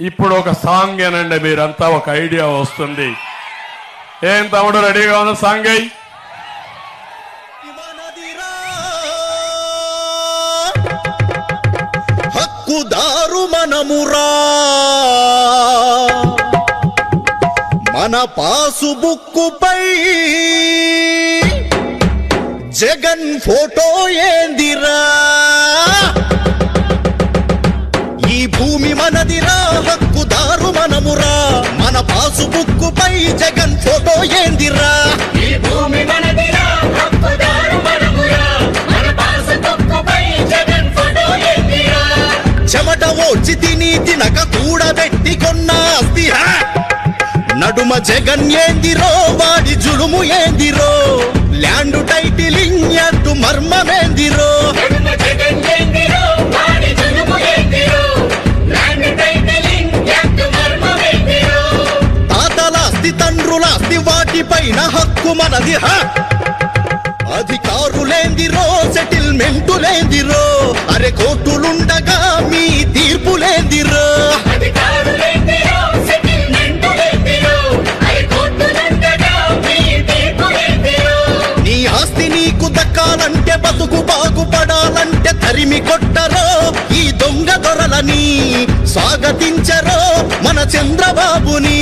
ఇప్పుడు ఒక సాంగ్ ఏనండి మీరంతా ఒక ఐడియా వస్తుంది. ఏం తమ్ముడు రెడీగా ఉన్న సాంగ్ అయ్యి హక్కుదారు మనమురా. మన పాసు బుక్కుపై జగన్ ఫోటో ఏందిరా? భూమి మనదిరా హక్కుదారు మనమురా. మన పాసు బుక్కుపై జగన్ ఫోటో ఏందిరా? ఈ భూమి మనదిరా హక్కుదారు మనమురా. మన పాసుబుక్కుపై జగన్ ఫోటో ఏందిరా? చెమట ఓడ్చి తిని తినక కూడబెట్టి కొన్న! నడుమ జగన్ ఏందిరో వాడి జులుము ఏందిరో? తాతలాస్తి తండ్రులాస్తి వాటిపైన హక్కు మనది! అధికారులేందిరో సెటిల్మెంటులేందిరో అరే కోర్టులుండగా మీ తీర్పులేందిరో నీ ఆస్తి నీకు దక్కాలంటే బతుకు బాగుపడాలంటే తరిమి కొట్టరో. ఈ దొంగ దొరలని స్వాగతించరో మన చంద్రబాబుని.